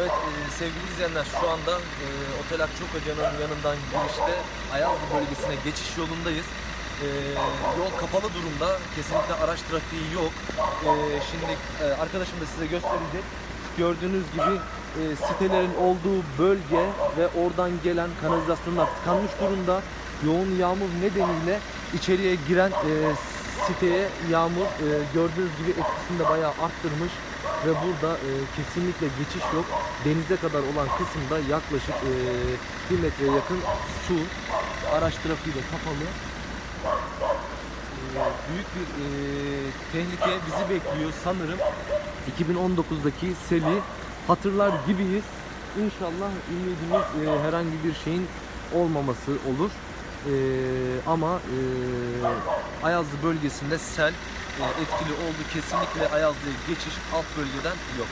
Evet e, sevgili izleyenler şu anda e, Otel Akçokoca'nın yanından girişte Ayazlı bölgesine geçiş yolundayız. E, yol kapalı durumda. Kesinlikle araç trafiği yok. E, şimdi e, arkadaşım da size gösterecek. Gördüğünüz gibi e, sitelerin olduğu bölge ve oradan gelen kanalizasyonlar tıkanmış durumda. Yoğun yağmur nedeniyle içeriye giren e, siteye yağmur e, gördüğünüz gibi etkisini de bayağı arttırmış ve burada e, kesinlikle geçiş yok. Denize kadar olan kısımda yaklaşık e, 1 metreye yakın su. Araç trafiği de kapalı. E, büyük bir e, tehlike bizi bekliyor sanırım. 2019'daki seli hatırlar gibiyiz. İnşallah ümidimiz e, herhangi bir şeyin olmaması olur. E, ama e, Ayazlı bölgesinde sel e, etkili oldu. Kesinlikle Ayazlı'ya geçiş alt bölgeden yok.